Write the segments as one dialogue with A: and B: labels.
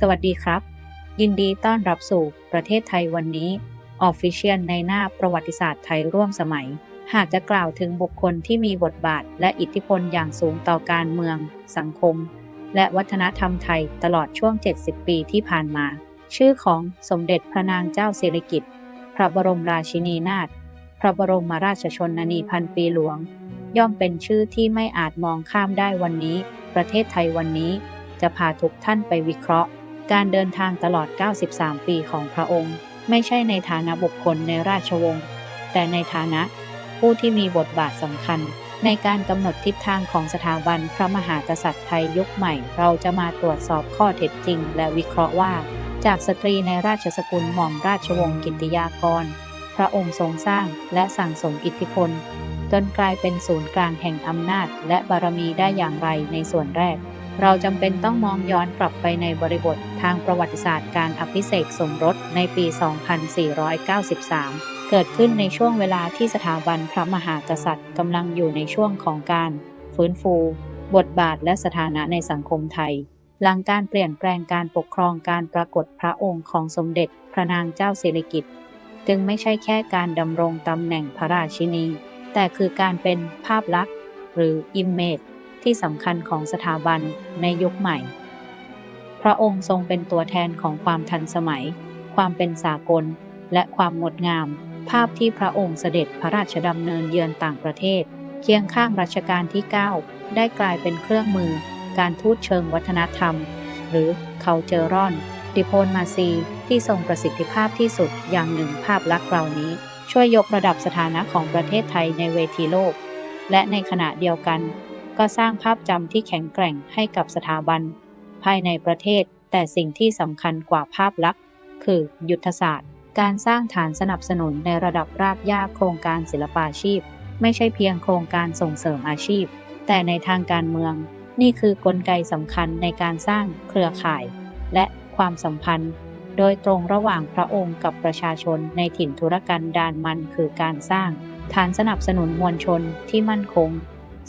A: สวัสดีครับ ยินดีต้อนรับสู่ประเทศไทยวันนี้ออฟฟิเชียลในหน้าประวัติศาสตร์ไทยร่วมสมัย หากจะกล่าวถึงบุคคลที่มีบทบาทและอิทธิพลอย่างสูงต่อการเมือง สังคม และวัฒนธรรมไทยตลอดช่วง 70 ปีที่ผ่านมา ชื่อของสมเด็จพระนางเจ้าสิริกิติ์พระบรมราชินีนาถพระบรมราชชนนีพันปีหลวง ย่อมเป็นชื่อที่ไม่อาจมองข้ามได้วันนี้ ประเทศไทยวันนี้จะพาทุกท่านไปวิเคราะห์ การเดินทางตลอด 93 ปีของพระองค์ ไม่ใช่ในฐานะบุคคลในราชวงศ์ แต่ในฐานะผู้ที่มีบทบาทสำคัญ ในการกำหนดทิศทางของสถาบันพระมหากษัตริย์ไทยยุคใหม่ เราจะมาตรวจสอบข้อเท็จจริง และวิเคราะห์ว่า จากสตรีในราชสกุลหม่อมราชวงศ์กิติยากร พระองค์ทรงสร้างและสั่งสมอิทธิพล จนกลายเป็นศูนย์กลางแห่งอำนาจ และบารมีได้อย่างไรในส่วนแรก เราจำเป็นต้องมองย้อนกลับไปในบริบท ทางประวัติศาสตร์การอภิเษกสมรสในปี 2493 เกิดขึ้นในช่วงเวลาที่สถาบันพระมหากษัตริย์กำลังอยู่ในช่วงของการ ฟื้นฟู บทบาทและสถานะในสังคมไทย หลังการเปลี่ยนแปลงการปกครองการปรากฏพระองค์ของสมเด็จพระนางเจ้าสิริกิติ์จึงไม่ใช่แค่การดำรงตำแหน่งพระราชินี แต่คือการเป็นภาพลักษณ์ หรือ image ที่สำคัญของสถาบันในยุคใหม่ พระองค์ทรงเป็นตัวแทนของความทันสมัย ความเป็นสากล และความงดงาม ภาพที่พระองค์เสด็จพระราชดำเนินเยือนต่างประเทศ เคียงข้างรัชกาลที่ 9 ได้กลายเป็นเครื่องมือ การทูตเชิงวัฒนธรรม หรือ cultural diplomacy ที่ทรงประสิทธิภาพที่สุดอย่างหนึ่งภาพลักษณ์เหล่านี้ ช่วยยกระดับสถานะของประเทศไทยในเวทีโลก และในขณะเดียวกัน ก็สร้างภาพจำที่แข็งแกร่งให้กับสถาบัน ภายในประเทศ แต่สิ่งที่สำคัญกว่าภาพลักษณ์ คือยุทธศาสตร์ การสร้างฐานสนับสนุนในระดับรากหญ้าโครงการศิลปาชีพ ไม่ใช่เพียงโครงการส่งเสริมอาชีพ แต่ในทางการเมือง นี่คือกลไกสำคัญในการสร้างเครือข่าย และความสัมพันธ์ โดยตรงระหว่างพระองค์กับประชาชนในถิ่นธุรกันดารมันคือการสร้าง ฐานสนับสนุนมวลชนที่มั่นคง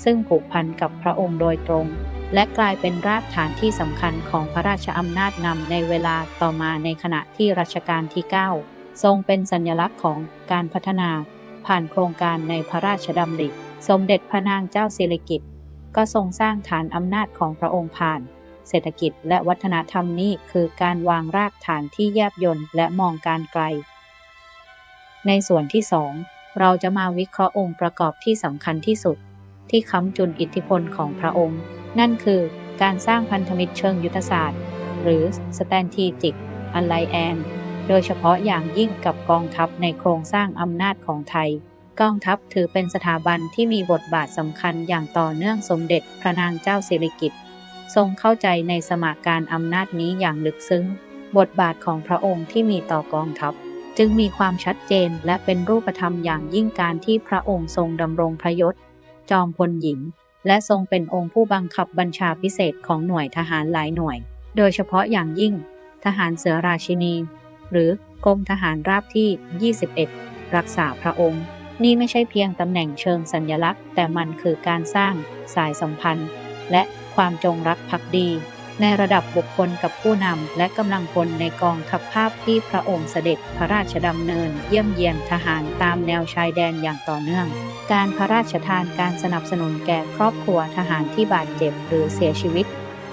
A: ซึ่งผูกพันกับพระองค์โดยตรง และกลายเป็นรากฐานที่สำคัญของพระราชอำนาจนำในเวลาต่อมาในขณะที่รัชกาลที่ 9 ทรงเป็นสัญลักษณ์ของการพัฒนา ผ่านโครงการในพระราชดำริ สมเด็จพระนางเจ้าสิริกิติ์ก็ทรงสร้างฐานอำนาจของพระองค์ผ่าน เศรษฐกิจและวัฒนธรรมนี้คือการวางรากฐานที่แยบยลและมองการไกล ในส่วนที่ 2 เราจะมาวิเคราะห์องค์ประกอบที่สำคัญที่สุด ที่ค้ำจุนอิทธิพลของพระองค์ นั่นคือการสร้างพันธมิตรเชิงยุทธศาสตร์ หรือ Strategic Alliance โดยเฉพาะอย่างยิ่งกับกองทัพในโครงสร้างอำนาจของไทย กองทัพถือเป็นสถาบันที่มีบทบาทสำคัญอย่างต่อเนื่องสมเด็จพระนางเจ้าสิริกิติ์ทรงเข้าใจในสมการอำนาจนี้อย่างลึกซึ้ง บทบาทของพระองค์ที่มีต่อกองทัพ จึงมีความชัดเจนและเป็นรูปธรรมอย่างยิ่งการที่พระองค์ทรงดำรงพระยศ จอมพลหญิง และทรงเป็นองค์ผู้บังคับบัญชาพิเศษของหน่วยทหารหลายหน่วย โดยเฉพาะอย่างยิ่ง ทหารเสือราชินี หรือกรมทหารราบที่ 21 รักษาพระองค์ นี่ไม่ใช่เพียงตำแหน่งเชิงสัญลักษณ์ แต่มันคือการสร้างสายสัมพันธ์ และความจงรักภักดี ในระดับบุคคลกับผู้นำ และกำลังพลในกองทัพภาพที่พระองค์เสด็จพระราชดำเนิน เยี่ยมเยียนทหารตามแนวชายแดนอย่างต่อเนื่อง การพระราชทานการสนับสนุนแก่ครอบครัวทหารที่บาดเจ็บหรือเสียชีวิต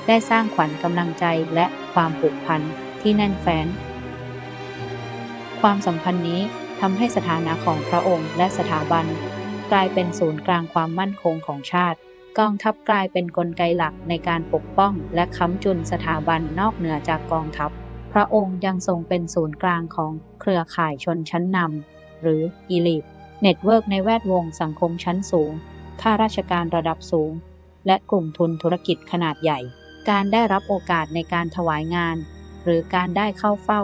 A: ได้สร้างขวัญกำลังใจและความผูกพันที่แน่นแฟ้นความสัมพันธ์นี้ทำให้สถานะของพระองค์และสถาบัน กลายเป็นศูนย์กลางความมั่นคงของชาติ กองทัพกลายเป็นนกลไกหลักในการปกป้องและค้ำจุนสถาบันนอกเหนือจากกองทัพ พระองค์ยังทรงเป็นศูนย์กลางของเครือข่ายชนชั้นนำหรือ Elite เน็ตเวิร์กในแวดวงสังคมชั้นสูง ข้าราชการระดับสูง และกลุ่มทุนธุรกิจขนาดใหญ่ การได้รับโอกาสในการถวายงาน หรือการได้เข้าเฝ้า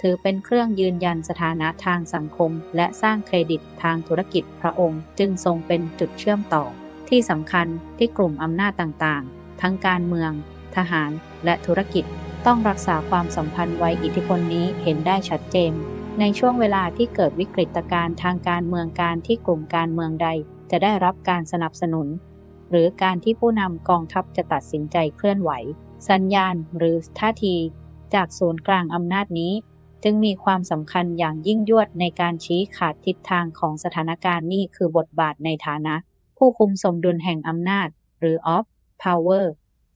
A: ถือเป็นเครื่องยืนยันสถานะทางสังคม และสร้างเครดิตทางธุรกิจพระองค์จึงทรงเป็นจุดเชื่อมต่อ ที่สำคัญที่กลุ่มอำนาจต่างๆ ทั้งการเมือง ทหาร และธุรกิจต้องรักษาความสัมพันธ์ไว้อิทธิพลนี้เห็นได้ชัดเจน ในช่วงเวลาที่เกิดวิกฤตการณ์ทางการเมืองการที่กลุ่มการเมืองใดจะได้รับการสนับสนุน หรือการที่ผู้นำกองทัพจะตัดสินใจเคลื่อนไหว สัญญาณหรือท่าที จากศูนย์กลางอำนาจนี้ จึงมีความสำคัญอย่างยิ่งยวดในการชี้ขาดทิศทางของสถานการณ์นี่คือบทบาทในฐานะ ผู้คุมสมดุลแห่งอำนาจ หรือ of power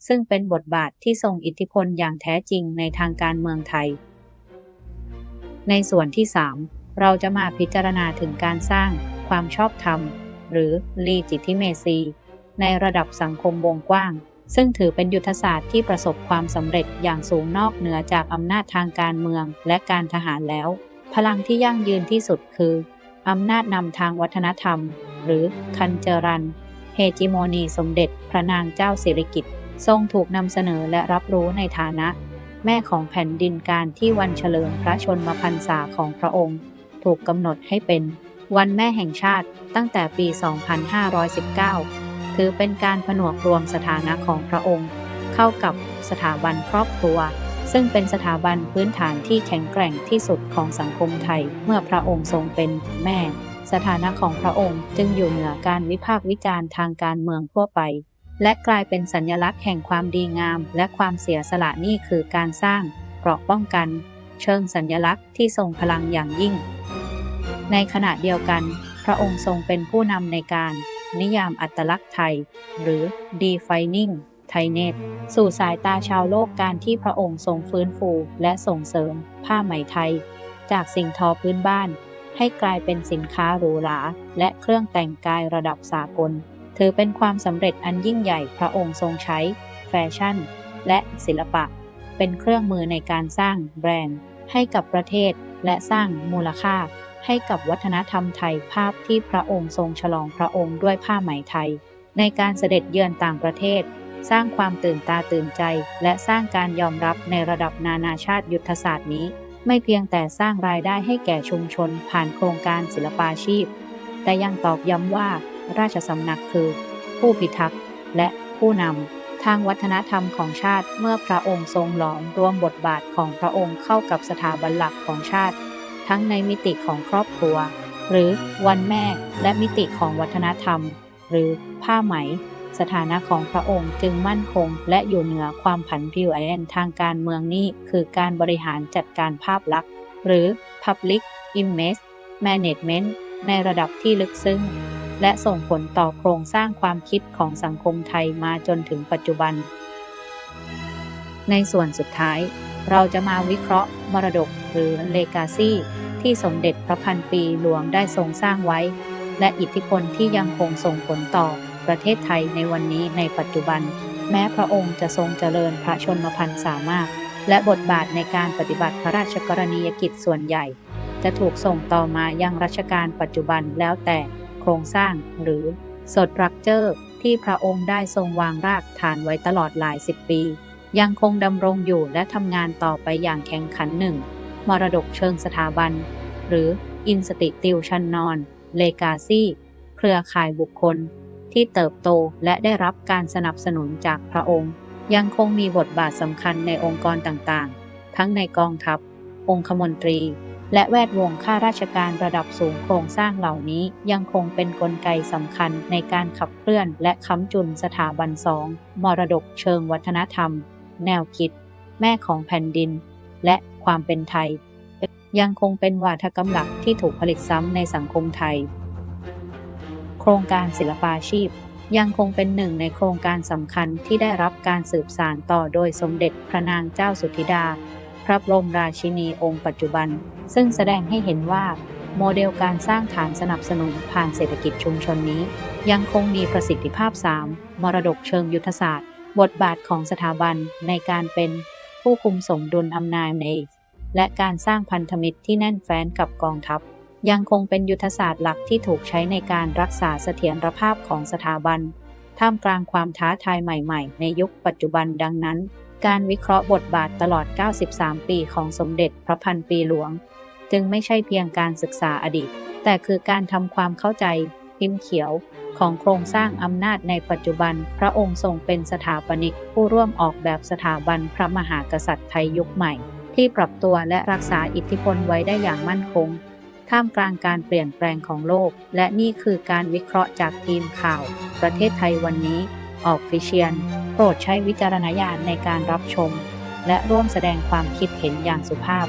A: ซึ่งเป็นบทบาทที่ทรงอิทธิพลอย่างแท้จริงในทางการเมืองไทย ในส่วนที่ 3 เราจะมาพิจารณาถึงการสร้างความชอบธรรม หรือ legitimacy ในระดับสังคมวงกว้าง ซึ่งถือเป็นยุทธศาสตร์ที่ประสบความสำเร็จอย่างสูงนอกเหนือจากอำนาจทางการเมืองและการทหารแล้ว พลังที่ยั่งยืนที่สุดคือ อำนาจนำทางวัฒนธรรม หรือคันเจรันเฮจิโมนีสมเด็จพระนางเจ้าสิริกิติ์ทรงถูกนำเสนอและรับรู้ในฐานะ แม่ของแผ่นดินการที่วันเฉลิมพระชนมพรรษาของพระองค์ ถูกกำหนดให้เป็นวันแม่แห่งชาติตั้งแต่ปี 2519 ถือเป็นการผนวกรวมสถานะของพระองค์ เข้ากับสถาบันครอบครัว ซึ่งเป็นสถาบันพื้นฐานที่แข็งแกร่งที่สุดของสังคมไทย เมื่อพระองค์ทรงเป็นแม่ สถานะของพระองค์จึงอยู่เหนือการวิพากษ์วิจารณ์ทางการเมืองทั่วไป และกลายเป็นสัญลักษณ์แห่งความดีงาม และความเสียสละนี่คือการสร้างเกราะป้องกัน เชิงสัญลักษณ์ที่ทรงพลังอย่างยิ่ง ในขณะเดียวกัน พระองค์ทรงเป็นผู้นำในการ นิยามอัตลักษณ์ไทย หรือ defining Thainet สู่สายตาชาวโลกการที่พระองค์ทรงฟื้นฟูและส่งเสริม ผ้าไหมไทย จากสิ่งทอพื้นบ้าน ให้กลายเป็นสินค้าหรูหราและเครื่องแต่งกายระดับสากล ถือเป็นความสำเร็จอันยิ่งใหญ่พระองค์ทรงใช้ แฟชั่น และศิลปะ เป็นเครื่องมือในการสร้างแบรนด์ ให้กับประเทศและสร้างมูลค่า ให้กับวัฒนธรรมไทยภาพที่พระองค์ทรงฉลองพระองค์ด้วยผ้าไหมไทย ในการเสด็จเยือนต่างประเทศ สร้างความตื่นตาตื่นใจ และสร้างการยอมรับในระดับนานาชาติยุทธศาสตร์นี้ ไม่เพียงแต่สร้างรายได้ให้แก่ชุมชน ผ่านโครงการศิลปาชีพ แต่ยังตอกย้ำว่าราชสำนักคือ ผู้พิทักษ์และผู้นำทางวัฒนธรรมของชาติเมื่อพระองค์ทรงหลอมรวมบทบาทของพระองค์เข้ากับสถาบันหลักของชาติ ทั้งในมิติของครอบครัว หรือวันแม่และมิติของวัฒนธรรม หรือผ้าไหม สถานะของพระองค์จึงมั่นคง และอยู่เหนือความผันผวนแอนทางการเมืองนี้คือการบริหารจัดการภาพลักษณ์ หรือ Public Image Management ในระดับที่ลึกซึ้ง และส่งผลต่อโครงสร้างความคิดของสังคมไทยมาจนถึงปัจจุบัน ในส่วนสุดท้าย เราจะมาวิเคราะห์ มรดกหรือ Legacy ที่สมเด็จพระพันปีหลวงได้ทรงสร้างไว้ และอิทธิพลที่ยังคงส่งผลต่อ ประเทศไทยในวันนี้ในปัจจุบัน แม้พระองค์จะทรงเจริญพระชนมพรรษามาก และบทบาทในการปฏิบัติพระราชกรณียกิจส่วนใหญ่ จะถูกส่งต่อมายังรัชกาลปัจจุบันแล้วแต่โครงสร้างหรือสดรักเจอร์ที่พระองค์ได้ทรงวางรากฐานไว้ตลอดหลายสิบปี ยังคงดำรงอยู่และทำงานต่อไปอย่างแข่งขันหนึ่ง มรดกเชิงสถาบัน หรือ Institutional Legacy เครือข่ายบุคคล ที่เติบโตและได้รับการสนับสนุนจากพระองค์ ยังคงมีบทบาทสำคัญในองค์กรต่างๆ ทั้งในกองทัพ องคมนตรี และแวดวงข้าราชการระดับสูงโครงสร้างเหล่านี้ยังคงเป็นนกลไกสำคัญในการขับเคลื่อนและค้ำจุนสถาบันสองมรดกเชิงวัฒนธรรม แนวคิด แม่ของแผ่นดิน และความเป็นไทย ยังคงเป็นวาทกรรมหลักที่ถูกผลิตซ้ำในสังคมไทย ครงการศิลปาชีพ ยังคงเป็นหนึ่งในโครงการสำคัญที่ได้รับการสืบสานต่อโดยสมเด็จพระนางเจ้าสุธิดา พระบรมราชินีองค์ปัจจุบัน ซึ่งแสดงให้เห็นว่า โมเดลการสร้างฐานสนับสนุนผ่านเศรษฐกิจชุมชนนี้ ยังคงมีประสิทธิภาพ 3 มรดกเชิงยุทธศาสตร์ บทบาทของสถาบันในการเป็นผู้คุมสมดุลอำนาจในและการสร้างพันธมิตรที่แน่นแฟ้นกับกองทัพ ยังคงเป็นยุทธศาสตร์หลักที่ถูกใช้ในการรักษาเสถียรภาพของสถาบัน ท่ามกลางความท้าทายใหม่ๆ ในยุคปัจจุบันดังนั้น การวิเคราะห์บทบาทตลอด 93 ปีของสมเด็จพระพันปีหลวง จึงไม่ใช่เพียงการศึกษาอดีต แต่คือการทำความเข้าใจ พิมพ์เขียวของโครงสร้างอำนาจในปัจจุบัน พระองค์ทรงเป็นสถาปนิกผู้ร่วมออกแบบสถาบันพระมหากษัตริย์ไทยยุคใหม่ ที่ปรับตัวและรักษาอิทธิพลไว้ได้อย่างมั่นคง ท่ามกลางการเปลี่ยนแปลงของโลก และนี่คือการวิเคราะห์จากทีมข่าว ประเทศไทยวันนี้ออกฟิเชียน โปรดใช้วิจารณญาณในการรับชม และร่วมแสดงความคิดเห็นอย่างสุภาพ